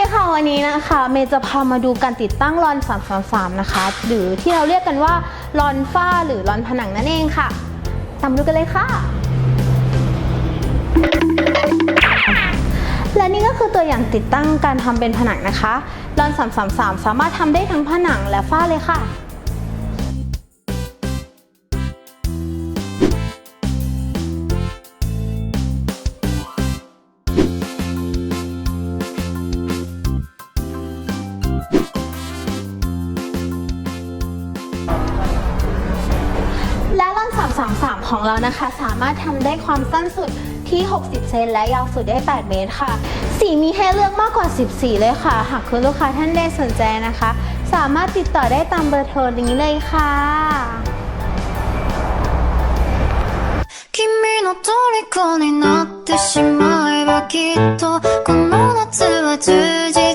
ดีค่ะวันนี้นะคะเมย์จะพามาดูการติดตั้งรอน 333 นะคะ หรือที่เราเรียกกันว่ารอนฝ้าหรือรอนผนังนั่นเองค่ะ ตามดูกันเลยค่ะ และนี่ก็คือตัวอย่างติดตั้งการทำเป็นผนังนะคะรอน 333 สามารถทำได้ทั้งผนังและฝ้าเลยค่ะ 3-3 ของเรานะคะ สามารถทำได้ความสั้นสุดที่ 60 เซนและยาวสุดได้ 8 เมตรค่ะ สีมีให้เลือกมากกว่า 14 เลยค่ะ หากคุณลูกค้าท่านใดสนใจนะคะ สามารถติดต่อได้ตามเบอร์โทรนี้เลยค่ะ君の虜になってしまえばきっとこの夏は充実